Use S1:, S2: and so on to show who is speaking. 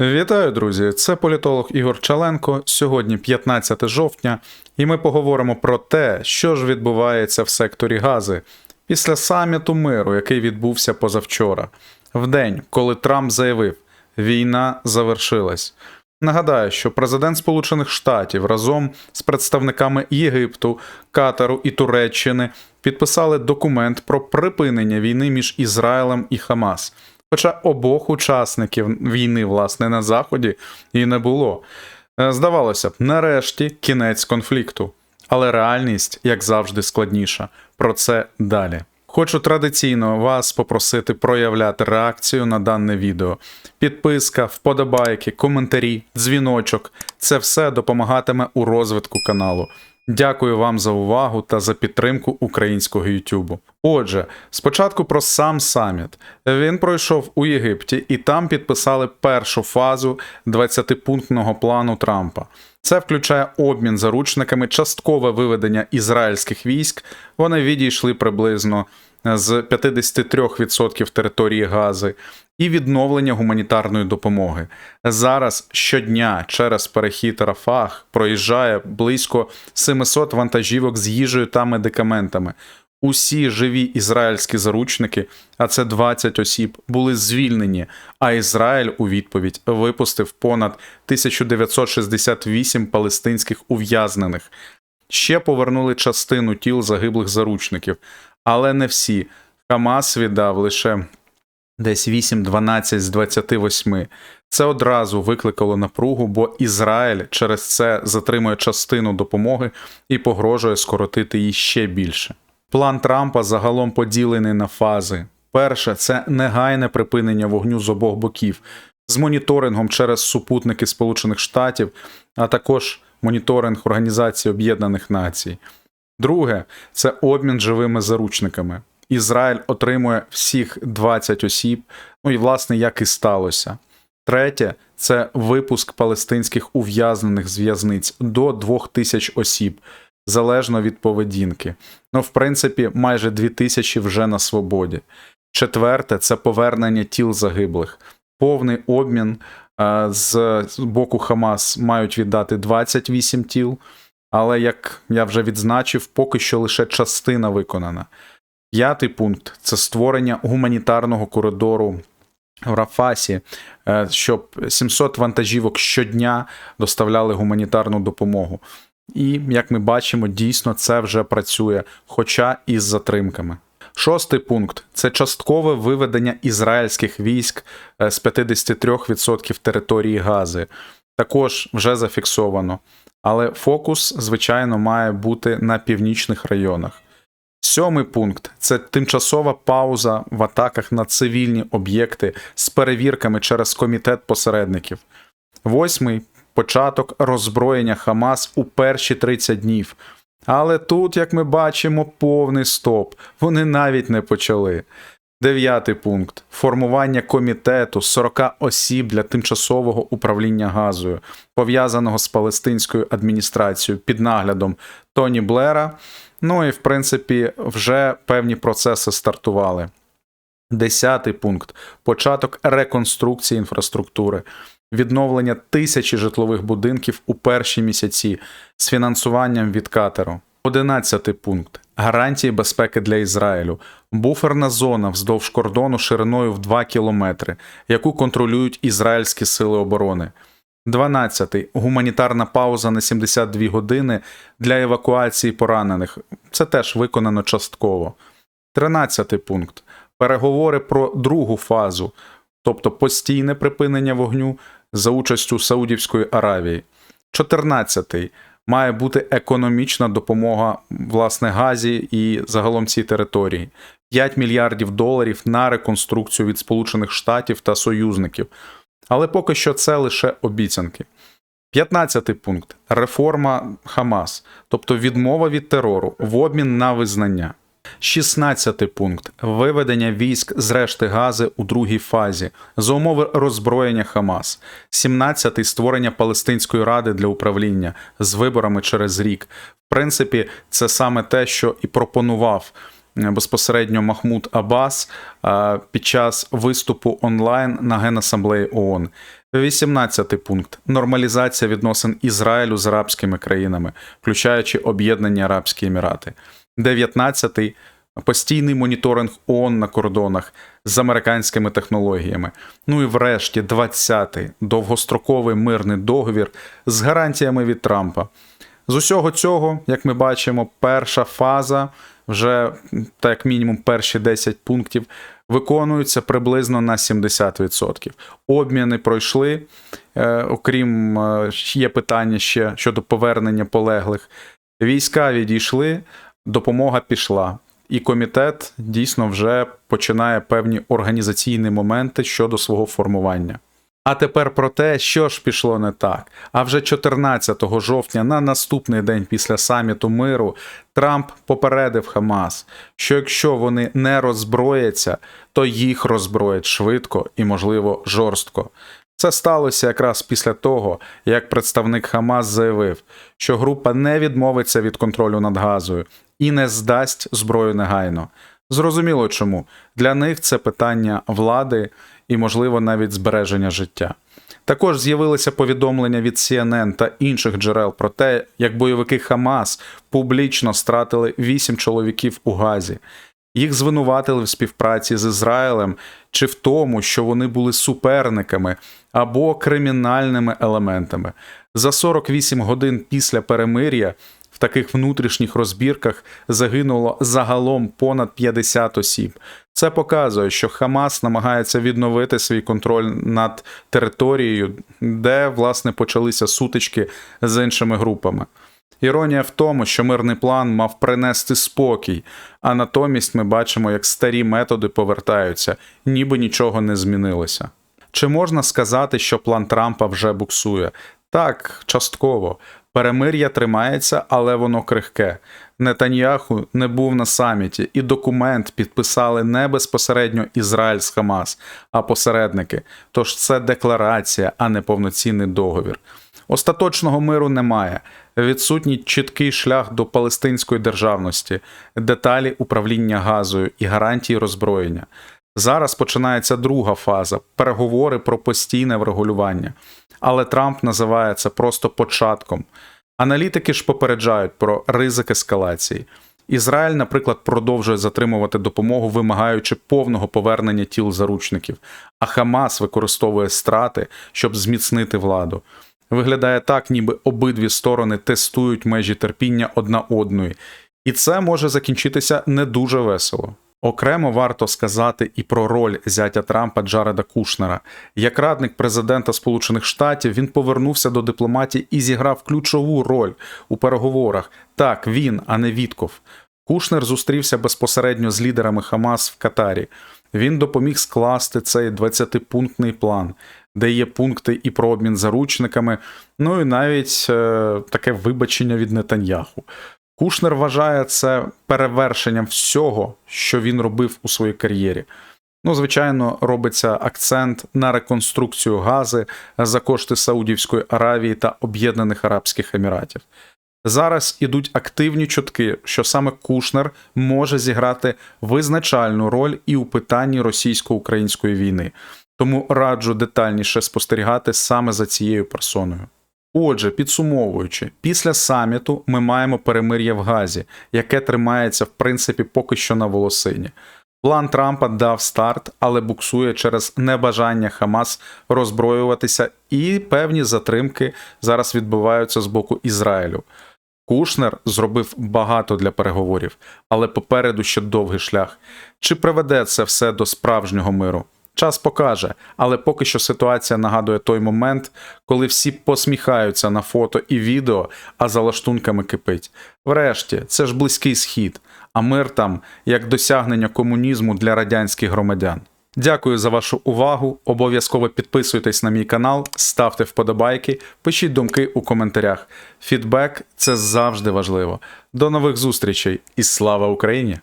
S1: Вітаю, друзі! Це політолог Ігор Чаленко. Сьогодні 15 жовтня, і ми поговоримо про те, що ж відбувається в секторі Гази після саміту миру, який відбувся позавчора, в день, коли Трамп заявив, війна завершилась. Нагадаю, що президент Сполучених Штатів разом з представниками Єгипту, Катару і Туреччини підписали документ про припинення війни між Ізраїлем і Хамас. Хоча обох учасників війни, власне, на Заході і не було. Е, Здавалося б, нарешті кінець конфлікту. Але реальність, як завжди, складніша. Про це далі. Хочу традиційно вас попросити проявляти реакцію на дане відео. Підписка, вподобайки, коментарі, дзвіночок це все допомагатиме у розвитку каналу. Дякую вам за увагу та за підтримку українського Ютубу. Отже, спочатку про сам саміт. Він пройшов у Єгипті і там підписали першу фазу 20-пунктного плану Трампа. Це включає обмін заручниками, часткове виведення ізраїльських військ. Вони відійшли приблизно з 53% території Гази і відновлення гуманітарної допомоги. Зараз щодня через перехід Рафах проїжджає близько 700 вантажівок з їжею та медикаментами. Усі живі ізраїльські заручники, а це 20 осіб, були звільнені. А Ізраїль у відповідь випустив понад 1968 палестинських ув'язнених. Ще повернули частину тіл загиблих заручників, але не всі. Хамас віддав лише десь 8-12 з 28. Це одразу викликало напругу, бо Ізраїль через це затримує частину допомоги і погрожує скоротити її ще більше. План Трампа загалом поділений на фази. Перше це негайне припинення вогню з обох боків з моніторингом через супутники Сполучених Штатів, а також моніторинг Організації Об'єднаних Націй. Друге це обмін живими заручниками. Ізраїль отримує всіх 20 осіб, ну і власне як і сталося. Третє це випуск палестинських ув'язнених з в'язниць до 2000 осіб, залежно від поведінки. Ну, в принципі, майже 2000 вже на свободі. Четверте це повернення тіл загиблих, повний обмін е, з боку Хамас мають віддати 28 тіл, але як я вже відзначив, поки що лише частина виконана. П'ятий пункт це створення гуманітарного коридору в Рафасі, е, щоб 700 вантажівок щодня доставляли гуманітарну допомогу. І, як ми бачимо, дійсно це вже працює, хоча і з затримками. Шостий пункт це часткове виведення ізраїльських військ е, з 53% території Гази. Також вже зафіксовано. Але фокус, звичайно, має бути на північних районах. Сьомий пункт це тимчасова пауза в атаках на цивільні об'єкти з перевірками через комітет посередників. Восьмий початок роззброєння Хамас у перші 30 днів. Але тут, як ми бачимо, повний стоп. Вони навіть не почали. Дев'ятий пункт формування комітету 40 осіб для тимчасового управління газою, пов'язаного з палестинською адміністрацією під наглядом Тоні Блера. Ну і в принципі вже певні процеси стартували. Десятий пункт початок реконструкції інфраструктури, відновлення тисячі житлових будинків у перші місяці з фінансуванням від катеру. Одинадцятий пункт гарантії безпеки для Ізраїлю, буферна зона вздовж кордону шириною в 2 кілометри, яку контролюють ізраїльські сили оборони. 12. Гуманітарна пауза на 72 години для евакуації поранених. Це теж виконано частково. 13 пункт. Переговори про другу фазу, тобто постійне припинення вогню за участю Саудівської Аравії. 14. Має бути економічна допомога власне Газі і загалом цій території. 5 мільярдів доларів на реконструкцію від Сполучених Штатів та союзників. Але поки що це лише обіцянки. 15 пункт реформа Хамас, тобто відмова від терору в обмін на визнання. 16 пункт виведення військ з решти Гази у другій фазі за умови роззброєння Хамас. 17 створення Палестинської ради для управління з виборами через рік. В принципі, це саме те, що і пропонував безпосередньо Махмуд Аббас під час виступу онлайн на Генасамблеї ООН. 18 пункт нормалізація відносин Ізраїлю з арабськими країнами, включаючи Об'єднані Арабські Емірати. 19 постійний моніторинг ООН на кордонах з американськими технологіями. Ну і врешті, 20-й довгостроковий мирний договір з гарантіями від Трампа. З усього цього, як ми бачимо, перша фаза, вже так мінімум перші 10 пунктів, виконуються приблизно на 70%. Обміни пройшли. Е, окрім е, є питання ще щодо повернення полеглих. Війська відійшли, допомога пішла. І комітет дійсно вже починає певні організаційні моменти щодо свого формування. А тепер про те, що ж пішло не так. А вже 14 жовтня, на наступний день після саміту миру, Трамп попередив Хамас, що якщо вони не роззброяться, то їх роззброять швидко і, можливо, жорстко. Це сталося якраз після того, як представник Хамас заявив, що група не відмовиться від контролю над газою і не здасть зброю негайно. Зрозуміло чому. Для них це питання влади і, можливо, навіть збереження життя. Також з'явилися повідомлення від CNN та інших джерел про те, як бойовики Хамас публічно стратили вісім чоловіків у Газі. Їх звинуватили в співпраці з Ізраїлем чи в тому, що вони були суперниками або кримінальними елементами. За 48 годин після перемир'я таких внутрішніх розбірках загинуло загалом понад 50 осіб. Це показує, що Хамас намагається відновити свій контроль над територією, де власне почалися сутички з іншими групами. Іронія в тому, що мирний план мав принести спокій, а натомість ми бачимо, як старі методи повертаються, ніби нічого не змінилося. Чи можна сказати, що план Трампа вже буксує? Так, частково. Перемир'я тримається, але воно крихке. Нетаньяху не був на саміті, і документ підписали не безпосередньо Ізраїль з Хамас, а посередники. Тож це декларація, а не повноцінний договір. Остаточного миру немає. Відсутній чіткий шлях до палестинської державності, деталі управління газою і гарантії роззброєння. Зараз починається друга фаза переговори про постійне врегулювання. Але Трамп називає це просто початком. Аналітики ж попереджають про ризик ескалації. Ізраїль, наприклад, продовжує затримувати допомогу, вимагаючи повного повернення тіл заручників, а Хамас використовує страти, щоб зміцнити владу. Виглядає так, ніби обидві сторони тестують межі терпіння одна одної, і це може закінчитися не дуже весело. Окремо варто сказати і про роль зятя Трампа Джареда Кушнера. Як радник президента Сполучених Штатів він повернувся до дипломатії і зіграв ключову роль у переговорах. Так, він, а не Вітков. Кушнер зустрівся безпосередньо з лідерами Хамас в Катарі. Він допоміг скласти цей 20-пунктний план, де є пункти і про обмін заручниками, ну і навіть е, таке вибачення від Нетаньяху. Кушнер вважає це перевершенням всього, що він робив у своїй кар'єрі. Ну, звичайно, робиться акцент на реконструкцію гази за кошти Саудівської Аравії та Об'єднаних Арабських Еміратів. Зараз ідуть активні чутки, що саме Кушнер може зіграти визначальну роль і у питанні російсько-української війни, тому раджу детальніше спостерігати саме за цією персоною. Отже, підсумовуючи, після саміту ми маємо перемир'я в Газі, яке тримається в принципі поки що на волосині. План Трампа дав старт, але буксує через небажання Хамас роззброюватися, і певні затримки зараз відбуваються з боку Ізраїлю. Кушнер зробив багато для переговорів, але попереду ще довгий шлях. Чи приведе це все до справжнього миру? Час покаже, але поки що ситуація нагадує той момент, коли всі посміхаються на фото і відео, а за лаштунками кипить. Врешті, це ж близький схід, а мир там як досягнення комунізму для радянських громадян. Дякую за вашу увагу. Обов'язково підписуйтесь на мій канал, ставте вподобайки, пишіть думки у коментарях. Фідбек це завжди важливо. До нових зустрічей і слава Україні!